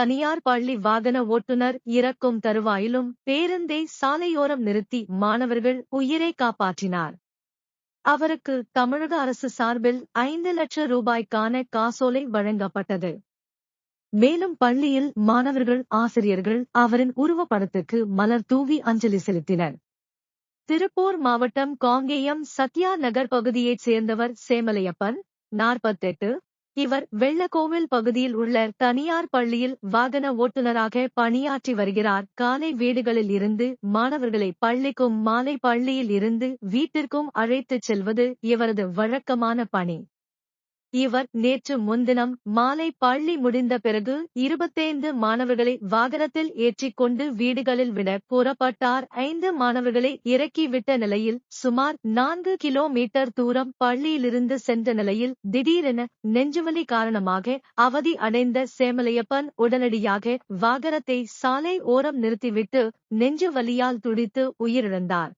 தனியார் பள்ளி வாகன ஓட்டுநர் இறக்கும் தருவாயிலும் பேருந்தை சாலையோரம் நிறுத்தி மாணவர்கள் உயிரை காப்பாற்றினார். அவருக்கு தமிழக அரசு சார்பில் ஐந்து லட்சம் ரூபாய்க்கான காசோலை வழங்கப்பட்டது. மேலும் பள்ளியில் மாணவர்கள் ஆசிரியர்கள் அவரின் உருவப்படத்துக்கு மலர் தூவி அஞ்சலி செலுத்தினர். திருப்பூர் மாவட்டம் காங்கேயம் சத்யா நகர் பகுதியைச் சேர்ந்தவர் சேமலையப்பன் நாற்பத்தெட்டு இவர் வெள்ளக்கோவில் பகுதியில் உள்ள தனியார் பள்ளியில் வாகன ஓட்டுநராக பணியாற்றி வருகிறார். காலை வீடுகளில் இருந்து மாணவர்களை பள்ளிக்கும் மாலை பள்ளியில் இருந்து வீட்டிற்கும் அழைத்துச் செல்வது இவரது வழக்கமான பணி. இவர் நேற்று முன்தினம் மாலை பள்ளி முடிந்த பிறகு இருபத்தைந்து மாணவர்களை வாகனத்தில் ஏற்றிக்கொண்டு வீடுகளில் விட புறப்பட்டார். ஐந்து மாணவர்களை இறக்கிவிட்ட நிலையில் சுமார் நான்கு கிலோமீட்டர் தூரம் பள்ளியிலிருந்து சென்ற நிலையில் திடீரென நெஞ்சுவலி காரணமாக அவதி அடைந்த சேமலையப்பன் உடனடியாக வாகனத்தை சாலை ஓரம் நிறுத்திவிட்டு நெஞ்சு வலியால் துடித்து உயிரிழந்தார்.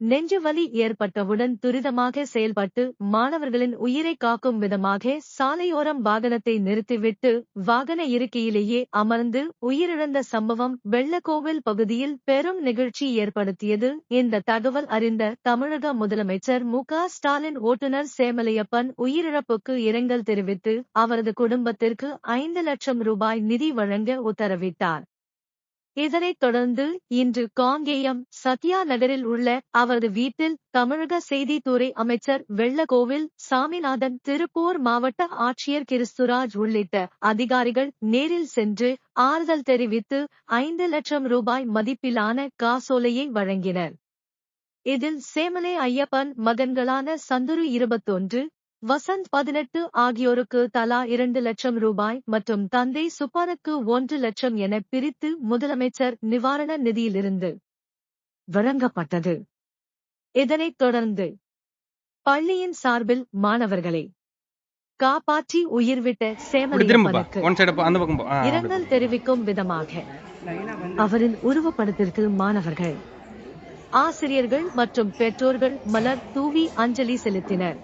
நெஞ்சு வலி ஏற்பட்டவுடன் துரிதமாக செயல்பட்டு மாணவர்களின் உயிரை காக்கும் விதமாக சாலையோரம் வாகனத்தை நிறுத்திவிட்டு வாகன இருக்கையிலேயே அமர்ந்து உயிரிழந்த சம்பவம் வெள்ளக்கோவில் பகுதியில் பெரும் நிகழ்ச்சி ஏற்படுத்தியது. இந்த தகவல் அறிந்த தமிழக முதலமைச்சர் மு ஸ்டாலின் ஓட்டுநர் சேமலையப்பன் உயிரிழப்புக்கு இரங்கல் தெரிவித்து அவரது குடும்பத்திற்கு ஐந்து லட்சம் ரூபாய் நிதி வழங்க உத்தரவிட்டார். இதனைத் தொடர்ந்து இன்று காங்கேயம் சத்யா நகரில் உள்ள அவரது வீட்டில் தமிழக செய்தித்துறை அமைச்சர் வெள்ளக்கோவில் சாமிநாதன் திருப்பூர் மாவட்ட ஆட்சியர் கிறிஸ்துராஜ் உள்ளிட்ட அதிகாரிகள் நேரில் சென்று ஆறுதல் தெரிவித்து ஐந்து லட்சம் ரூபாய் மதிப்பிலான காசோலையை வழங்கினர். இதில் சேமலை ஐயப்பன் மகன்களான சந்துரு இருபத்தொன்று வசந்த் பதினெட்டு ஆகியோருக்கு தலா இரண்டு லட்சம் ரூபாய் மற்றும் தந்தை சுப்பானுக்கு ஒன்று லட்சம் என பிரித்து முதலமைச்சர் நிவாரண நிதியிலிருந்து வழங்கப்பட்டது. இதனைத் தொடர்ந்து பள்ளியின் சார்பில் மாணவர்களை காப்பாற்றி உயிர்விட்ட அப்படி. இரங்கல் தெரிவிக்கும் விதமாக அவரின் உருவப்படத்திற்கு மாணவர்கள் ஆசிரியர்கள் மற்றும் பெற்றோர்கள் மலர் தூவி அஞ்சலி செலுத்தினர்.